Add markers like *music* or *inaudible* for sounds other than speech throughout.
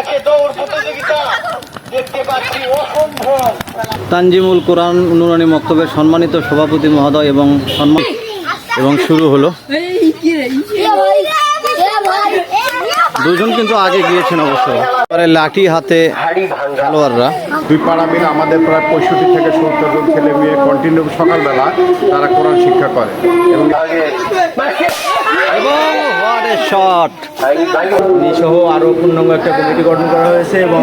রেখে দৌড় প্রতিযোগিতা দেখতে পাচ্ছি অসম্ভব। তানজিমুল কোরআন নুরানি মক্তবের সম্মানিত সভাপতি মহোদয় এবং সম্মান এবং শুরু হলো। দুজন কিন্তু আগে গিয়েছেন অবশ্য। পরে লাঠি হাতে খেলোয়াড়রা। দুই পাড়া মিলে আমাদের প্রায় পঁয়ষট্টি থেকে সত্তর জন ছেলে মেয়ে কন্টিনিউ সকালবেলা তারা কোরআন শিক্ষা করে। এবং শট। সহ আরও পূর্ণাঙ্গ একটা কমিটি গঠন করা হয়েছে এবং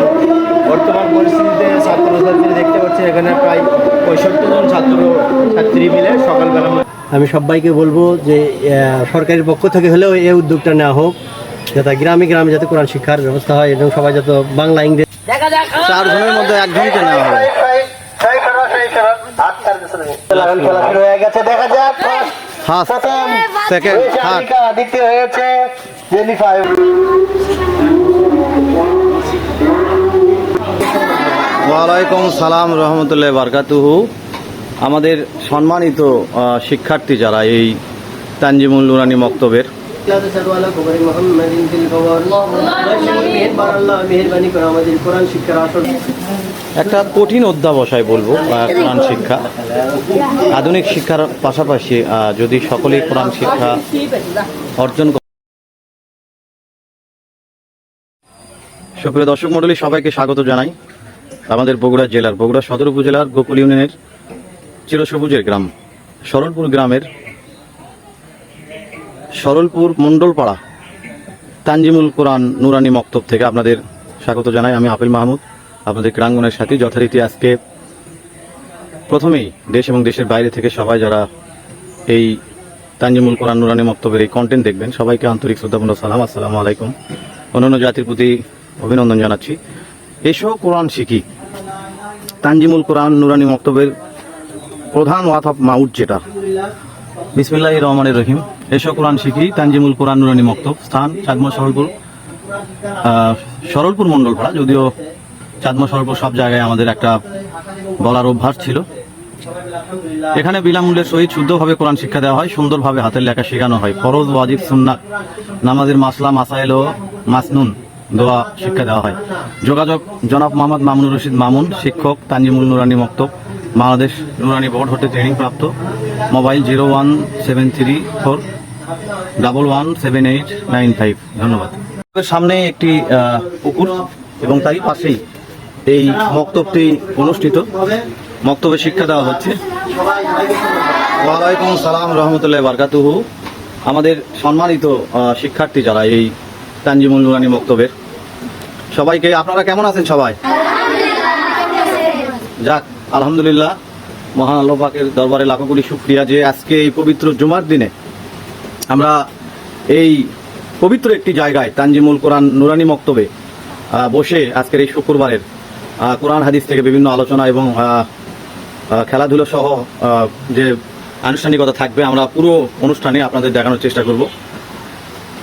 বর্তমান পরিস্থিতিতে ছাত্রছাত্রী দেখতে পাচ্ছি এখানে প্রায় পঁয়ষট্টি জন ছাত্র ছাত্রী মিলে সকালবেলা আমি সবাইকে বলব যে সরকারের পক্ষ থেকে হলেও এই উদ্যোগটা নেওয়া হোক যাতে গ্রামে গ্রামে যাতে কোরআন শিক্ষার ব্যবস্থা হয় এবং সবাই যাতে বাংলা ইংরেজি চারজনের মধ্যে একজনকে নেওয়া হয়ে। গেছে দেখা যাক। ফার্স্ট সেকেন্ড থার্ড দ্বিতীয় হয়েছে জেনিফার ওয়ালাইকুম সালাম রহমতুল্লাহ বারকাতুহু। আমাদের সম্মানিত শিক্ষার্থী যারা এই তানজিমুল নুরানি মক্তবের মেহরবানি করে আমাদের কোরআন শিক্ষার একটা কঠিন অধ্যাবসায় বলব কোরআন শিক্ষা। আধুনিক শিক্ষার পাশাপাশি যদি সকলেই কোরআন শিক্ষা অর্জন সুপ্রিয় দর্শক মন্ডলী সবাইকে স্বাগত জানাই। আমাদের বগুড়া জেলার, বগুড়া সদর উপজেলার গোকুল ইউনিয়নের চিরসবুজের গ্রাম, শরণপুর গ্রামের সরলপুর মণ্ডলপাড়া। তানজিমুল কোরআন নুরানি মক্তব থেকে আপনাদের স্বাগত জানাই। আমি আপিল মাহমুদ, আপনাদের ক্রাঙ্গনের সাথে। যথারীতি আজকে প্রথমেই দেশ এবং দেশের বাইরে থেকে সবাই যারা এই তানজিমুল কোরআন নুরানি মক্তবের এই কন্টেন্ট দেখবেন, সবাইকে আন্তরিক শ্রদ্ধাপূর্ণ সালাম। আসসালামু আলাইকুম। অন্যান্য জাতির প্রতি অভিনন্দন জানাচ্ছি। এসো কোরআন শিখি। তানজিমুল কোরআন নুরানি মক্তবের প্রধান ওয়াথ অফ মাউট যেটা। বিসমিল্লাহ রহমানের রহিম। এসো কোরআন শিখি, তানজিমুল কোরআন নুরানি মক্তব, স্থান চাঁদমা সরলপুর সরলপুর মণ্ডলপাড়া, যদিও চাঁদমা সরলপুর সব জায়গায় আমাদের একটা বলার অভ্যাস ছিল। এখানে বিনামূল্যের সহিত শুদ্ধভাবে কোরআন শিক্ষা দেওয়া হয়, সুন্দরভাবে হাতের লেখা শেখানো হয়। ফরজ, ওয়াজিব, সুন্নাত, নামাজের মাসলা, মাসাইল ও মাসনুন দোয়া শিক্ষা দেওয়া হয়। যোগাযোগ, জনাব মোহাম্মদ মামুনুর রশিদ মামুন, শিক্ষক, তানজিমুল নুরানি মক্তব, বাংলাদেশ নুরানি বোর্ড হতে ট্রেনিং প্রাপ্ত। Mobile zero one seven three four double one, seven eight, nine five. ধন্যবাদ। সামনে একটি পুকুর এবং তারই পাশেই এই মক্তবটি অনুষ্ঠিত। মক্তবে শিক্ষা দেওয়া হচ্ছে। ওয়ালাইকুম সালাম, রহমতুল্লাহ বারকাতুহু। আমাদের সম্মানিত শিক্ষার্থী যারা এই তানজিমুল নুরানি মক্তবের, সবাইকে আপনারা কেমন আছেন সবাই? যাক, আলহামদুলিল্লাহ, মহান আল্লাহ পাকের দরবারে লাখো কোটি শুক্রিয়া যে আজকে এই পবিত্র জুমার দিনে আমরা এই পবিত্র একটি জায়গায় তানজিমুল কোরআন নুরানি মক্তবে বসে আজকের এই শুক্রবারের কোরআন হাদিস থেকে বিভিন্ন আলোচনা এবং আহ, সহ যে আনুষ্ঠানিকতা থাকবে আমরা পুরো অনুষ্ঠানে আপনাদের দেখানোর চেষ্টা করব।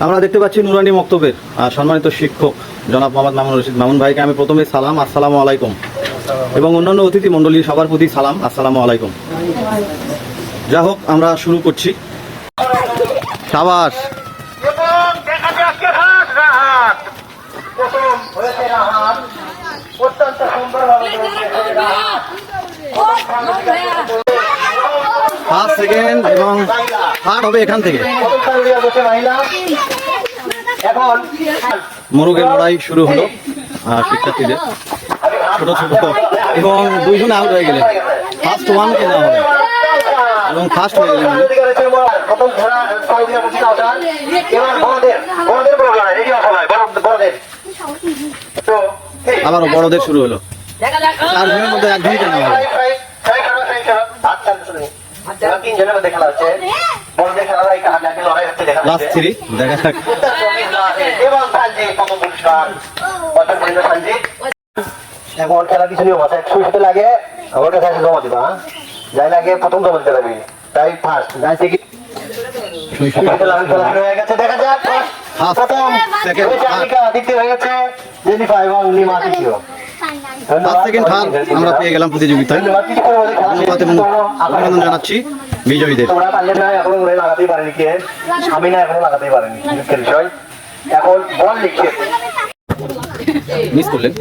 আমরা দেখতে পাচ্ছি নুরানি মক্তবের সম্মানিত শিক্ষক জনাব মোহাম্মদ মামুন রশিদ। মামুন ভাইকে আমি প্রথমে সালাম আসসালামু আলাইকুম। এবং অন্যান্য অতিথি মণ্ডলী সবার প্রতি সালাম আসসালামু আলাইকুম। যা হোক আমরা শুরু করছি। সাবাস। এবং দেখা যাক কে হাত প্রথম হয়েছে রাহাত। অত্যন্ত সুন্দরভাবে ফার্স্ট সেকেন্ড এবং থার্ড হবে এখান থেকে। এখন মোরগের লড়াই শুরু হলো শিক্ষার্থীদের। ছোট ছোট। এবং দুইজন আউট হয়ে গেলেন। ফার্স্ট ওয়ানকে নেওয়া হবে। এবং ফার্স্ট হয়ে গেলেন। আবারও বড়দের শুরু হলো। নেওয়া এবার তিনজনের মধ্যে পুরস্কার অর্জন করিল সানজিৎ এখন খেলা কিছু নিয়ম আছে লাগে, আমার কাছে জমা দিবা হ্যাঁ? যাই লাগে প্রথম দিতে লাগবে তাই ফার্স্ট যাই থেকে হয়ে দেখা যাক। প্রথম দ্বিতীয় হয়ে গেছে জেনিফা এবং লিমা তৃতীয় ফার্স্ট সেকেন্ড থার্ড আমরা পেয়ে গেলাম প্রতিযোগিতায়। ধন্যবাদ কিছু করে বলে খেলা ধন্যবাদ এবং অভিনন্দন জানাচ্ছি বিজয়ীদের। তোমরা পারলে না এখনও লাগাতেই পারেনি কে। স্বামী না এখনও লাগাতেই পারেনি দুঃখের বিষয়। এখন বল লিখছে মিস করলেন। *laughs*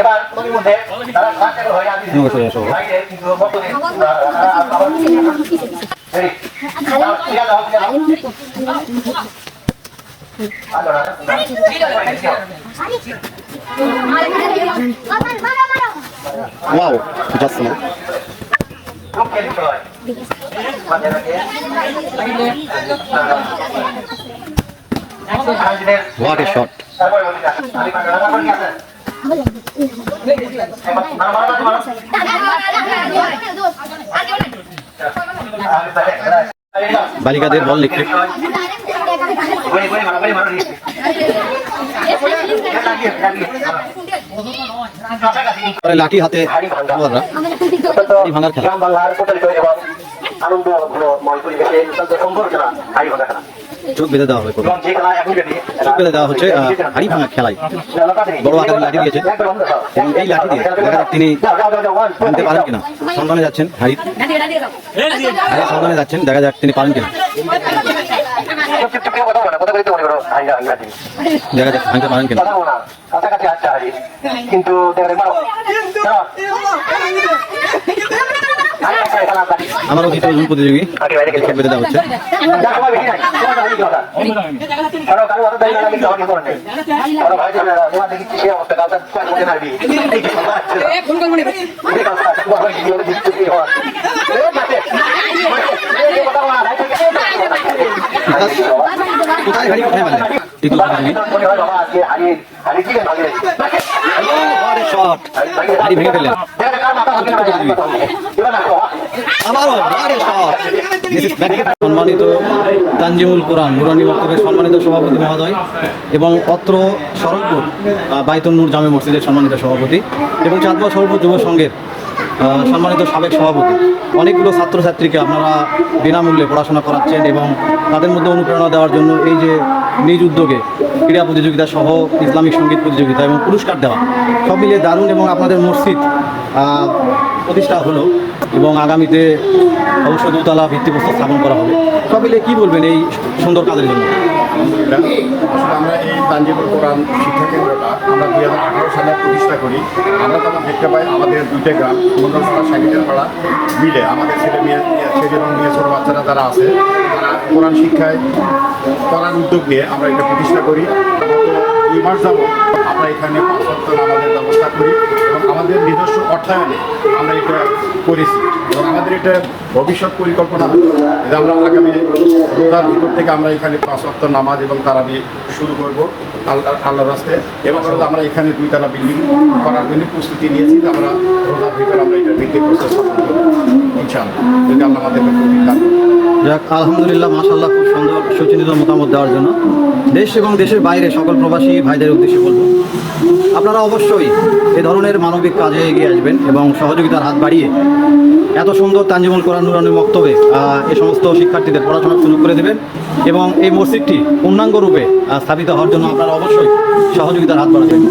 এবার তোমার মধ্যে তারা কাছে হয়ে আমি নমস্কার, আসো। বাইরে কিন্তু মত দিন রেডি ঠিক আছে আলো না বালিকাদের বল পরে লাঠি হাতে ভাঙার খেলা। আনন্দ পরিবেশে সুন্দর খেলা ভাঙা খেলা। চোখ বেঁধে দেওয়া হবে চোখ বেঁধে দেওয়া হচ্ছে আহ, হাড়ি ভাঙা খেলায় বড় আকারের লাঠি দিয়েছে এবং এই লাঠি দিয়ে দেখা যাক তিনি ভাঙতে পারেন কিনা সন্ধানে যাচ্ছেন হাড়ি হাড়ি সন্ধানে যাচ্ছেন দেখা যাক তিনি পারেন কিনা দেখা যাক ভাঙতে পারেন কিনা কিন্তু দেখে মারো আমারও দ্বিতীয় জন প্রতিযোগী বেঁধে দেওয়া হচ্ছে। কোথায় হাড়ি কোথায় মারলেন a হাড়ি ভেঙে ফেললেন। আবারও back- সম্মানিত তানজিমুল কোরআন, নুরানি বক্তব্যের সম্মানিত সভাপতি মহোদয়, এবং অত্র শরৎপুর বাইতুল নূর জামে মসজিদের সম্মানিত সভাপতি, এবং চাঁদবা শরৎপুর যুব সংঘের সম্মানিত সাবেক সভাপতি। অনেকগুলো ছাত্রছাত্রীকে আপনারা বিনামূল্যে পড়াশোনা করাচ্ছেন এবং তাদের মধ্যে অনুপ্রেরণা দেওয়ার জন্য এই যে নিজ উদ্যোগে ক্রীড়া প্রতিযোগিতা সহ ইসলামিক সংগীত প্রতিযোগিতা এবং পুরস্কার দেওয়া। সব মিলিয়ে দারুণ এবং আপনাদের মসজিদ প্রতিষ্ঠা হলো এবং আগামীতে অবশ্য দোতলা ভিত্তিপ্রস্তর স্থাপন করা হবে। সব মিলিয়ে কী বলবেন এই সুন্দর কাজের জন্য? আসলে আমরা এই তাঞ্জিবুল কোরআন শিক্ষা কেন্দ্রটা আমরা দুই হাজার আঠারো সালে প্রতিষ্ঠা করি। আমরা তখন দেখতে পাই আমাদের দুইটা গ্রাম সুন্দরপাড়া সাকিটের পাড়া মিলে আমাদের ছেলে মেয়ে, ছেলে এবং মেয়ে ছোটো বাচ্চারা যারা আছে, তারা কোরআন শিক্ষায় করার উদ্যোগ নিয়ে আমরা এটা প্রতিষ্ঠা করি। দুই মাস যাব। আমরা এখানে পাঁচ আমাদের ব্যবস্থা করি এবং আমাদের নিজস্ব অর্থায়নে আমরা এটা করেছি এবং আমাদের এটা ভবিষ্যৎ পরিকল্পনা। যে আমরা আগামী রোজার ভিতর থেকে আমরা এখানে পাঁচ নামাজ এবং তারা শুরু করব। আল্লাহ রাস্তে এবং আমরা এখানে দুইতলা বিল্ডিং করার জন্য প্রস্তুতি নিয়েছি আমরা রোজার ভিতরে আমরা এটা বিল্ডিং করতে ইনশাআল্লাহ। যদি আল্লাহ আমাদেরকে। যাক, আলহামদুলিল্লাহ মাসাল্লাহ খুব সুন্দর সুচিন্তিত মতামত দেওয়ার জন্য। দেশ এবং দেশের বাইরে সকল প্রবাসী ভাইদের উদ্দেশ্যে বলব আপনারা অবশ্যই এ ধরনের মানবিক কাজে এগিয়ে আসবেন এবং সহযোগিতার হাত বাড়িয়ে এত সুন্দর তাঞ্জিমুল কোরআন নুরানি বক্তব্যে এ সমস্ত শিক্ষার্থীদের পড়াশোনার সুযোগ করে দেবেন এবং এই মসজিদটি পূর্ণাঙ্গ রূপে স্থাপিত হওয়ার জন্য আপনারা অবশ্যই সহযোগিতার হাত বাড়াবেন।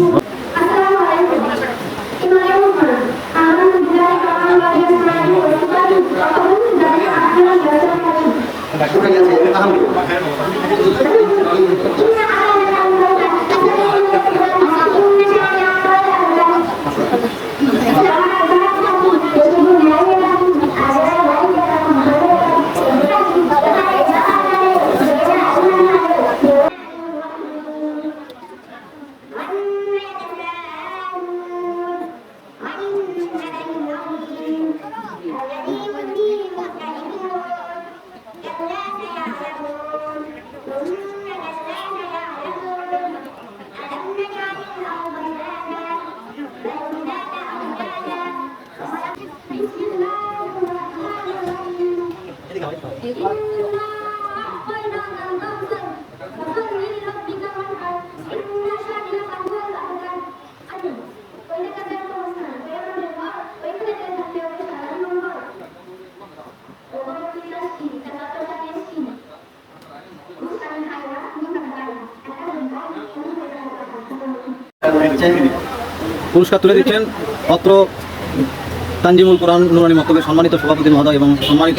পুরস্কার তুলে দিচ্ছেন অত্র তানজিমুল কোরআন নুরানি মক্তবের সম্মানিত সভাপতি মহোদয় এবং সম্মানিত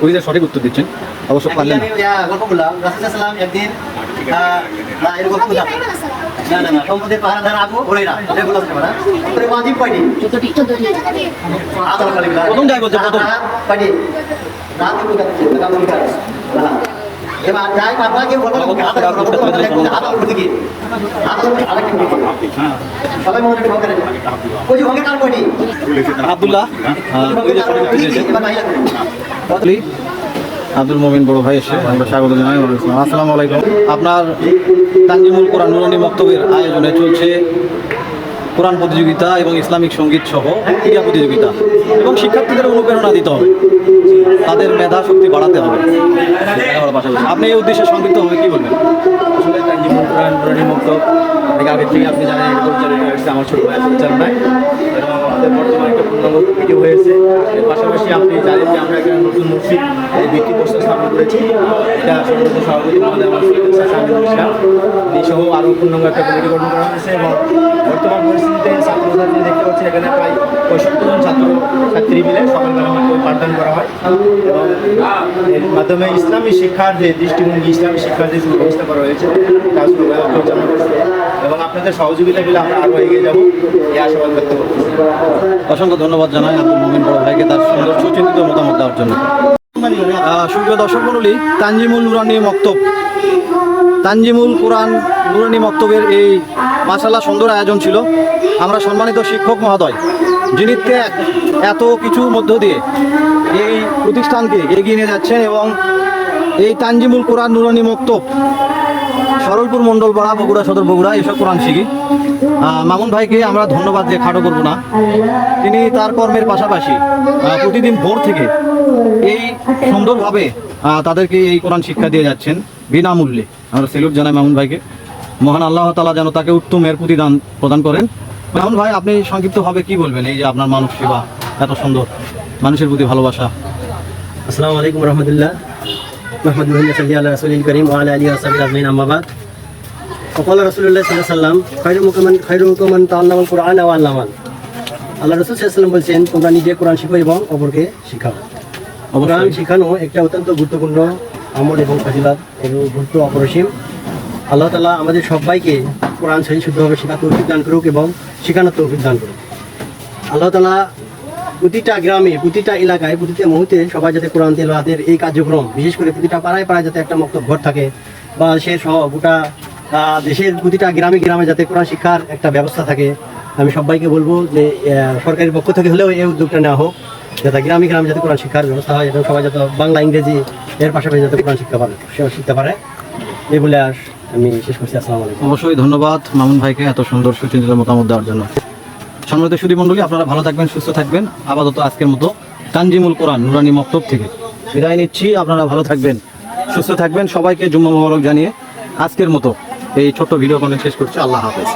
কুইজের সঠিক উত্তর দিচ্ছেন। অবশ্য পারলেন না। আমি গল্প বললাম। রাসূল সাল্লাল্লাহু আলাইহি একদিন না গল্প জানেন? না না না সম্পদের পাহারাদার আবু হুরায়রা এগুলো হচ্ছে না তোর ওয়াজিব প্রথম যাই বলছে, প্রথম। রাত এবার যাই করতে সবাই মনে ওই যে কার আব্দুল্লাহ আব্দুল মোমিন বড় ভাই এসে আমরা স্বাগত জানাই আসসালামু। আলাইকুম আপনার তানজিমুল কোরআন নুরানি মক্তবের আয়োজনে চলছে কোরআন প্রতিযোগিতা এবং ইসলামিক সংগীত সহ ক্রীড়া প্রতিযোগিতা। এবং শিক্ষার্থীদের অনুপ্রেরণা দিতে হবে। তাদের মেধা শক্তি বাড়াতে হবে। পাশাপাশি আপনি এই উদ্দেশ্যে সংযুক্ত হবে কি বলবেন? আসলে তানজিমুল কোরআন নুরানি মুক্ত অনেক আগে থেকে আপনি জানেন আমার ছোট ভাই এবং আমাদের পাশাপাশি আপনি জানেন যে আমরা একটা নতুন মসজিদ ভিত্তি প্রস্তাব স্থাপন করেছি। এটা সভাপতি মহোদয় আমার সহ আরও পূর্ণাঙ্গ একটা এবং বর্তমান পরিস্থিতিতে ছাত্রছাত্রী দেখতে পাচ্ছেন এখানে প্রায় পঁয়ষট্টি জন ছাত্র ছাত্রী মিলে সকালবেলা পাঠদান করা হয়। এবং এর মাধ্যমে ইসলামী শিক্ষার যে দৃষ্টিভঙ্গি ইসলামী শিক্ষার যে সুব্যবস্থা করা হয়েছে তা সুব্যবস্থা পরিচালনা করছে এবং আপনাদের সহযোগিতা পেলে আমরা আরও এগিয়ে যাব এই আশাবাদ ব্যক্ত করতেছি অসংখ্য ধন্যবাদ জানাই আব্দুল মমিন বড় ভাইকে তার সুন্দর সুচিন্তিত মতামত দেওয়ার জন্য। আহ, সুপ্রিয় দর্শক মন্ডলী তানজিমুল নুরানি মক্তব। তানজিমুল কোরআন নুরানি মক্তবের এই মাসাল্লাহ সুন্দর আয়োজন ছিল। আমরা সম্মানিত শিক্ষক মহোদয়, যিনি ত্যাগ এত কিছুর মধ্য দিয়ে এই প্রতিষ্ঠানকে এগিয়ে নিয়ে যাচ্ছেন এবং এই তানজিমুল কোরআন নুরানি মক্তব, সরলপুর মণ্ডলপাড়া, বগুড়া সদর, বগুড়া, এসব কোরআন শিখি। মামুন ভাইকে আমরা ধন্যবাদ দিয়ে খাটো করব না। তিনি তার কর্মের পাশাপাশি প্রতিদিন ভোর থেকে এই আচ্ছা, আচ্ছা। সুন্দরভাবে তাদেরকে এই কোরআন শিক্ষা দিয়ে যাচ্ছেন বিনামূল্যে। আমরা সেলুট জানাই মামুন ভাইকে। মহান আল্লাহ তালা যেন তাকে উত্তম এর প্রতিদান প্রদান করেন। মামুন ভাই আপনি সংক্ষিপ্তভাবে কি বলবেন এই যে আপনার মানব সেবা এত সুন্দর মানুষের প্রতি ভালোবাসা? আসসালামু আলাইকুম রহমতুল্লাহ। মাহমুদুল্লাহ আল্লাহ রসুল করিম আহমাবাদ সকল রসুল্লাহ সাল্লাম খৈর মুকমান খৈর কোরআন আল্লামান আল্লাহ রসুল সাল্লাম বলছেন তোমরা নিজে কোরআন শিখো এবং অপরকে শিখাও। অবশ্যই। শেখানো একটা অত্যন্ত গুরুত্বপূর্ণ আমল এবং ফাজিলাত এবং গুরুত্ব অপরিসীম। আল্লাহ তালা আমাদের সবাইকে কোরআন সহি শুদ্ধভাবে শেখা তৌফিক দান করুক এবং শেখানোর তৌফিক দান করুক। আল্লাহ তালা প্রতিটা গ্রামে, প্রতিটা এলাকায়, প্রতিটা মুহূর্তে সবাই যাতে কোরআন তেলাওয়াতের এই কার্যক্রম, বিশেষ করে প্রতিটা পাড়ায় পাড়ায় যাতে একটা মক্তব ঘর থাকে বা সে সহ গোটা দেশের প্রতিটা গ্রামে গ্রামে যাতে কোরআন শিক্ষার একটা ব্যবস্থা থাকে, আমি সবাইকে বলব যে সরকারের পক্ষ থেকে হলেও এই উদ্যোগটা নেওয়া হোক। যাতে গ্রামে গ্রামে যাতে কোরআন শিক্ষার ব্যবস্থা হয় এবং সবাই যাতে বাংলা, ইংরেজি এর পাশাপাশি যাতে কোরআন শিক্ষা পারে সে শিখতে পারে। এই বলে আর আমি শেষ করছি, আসসালামু আলাইকুম। অবশ্যই ধন্যবাদ মামুন ভাইকে এত সুন্দর সুচিন্তিত মতামত দেওয়ার জন্য। সম্মানিত সুদী মণ্ডলী, আপনারা ভালো থাকবেন, সুস্থ থাকবেন। আপাতত আজকের মতো তানজিমুল কোরআন, নুরানি মক্তব থেকে বিদায় নিচ্ছি। আপনারা ভালো থাকবেন, সুস্থ থাকবেন। সবাইকে জুম্মা মোবারক জানিয়ে আজকের মতো এই ছোট্ট ভিডিও কন্টেন্ট শেষ করছি। আল্লাহ হাফেজ।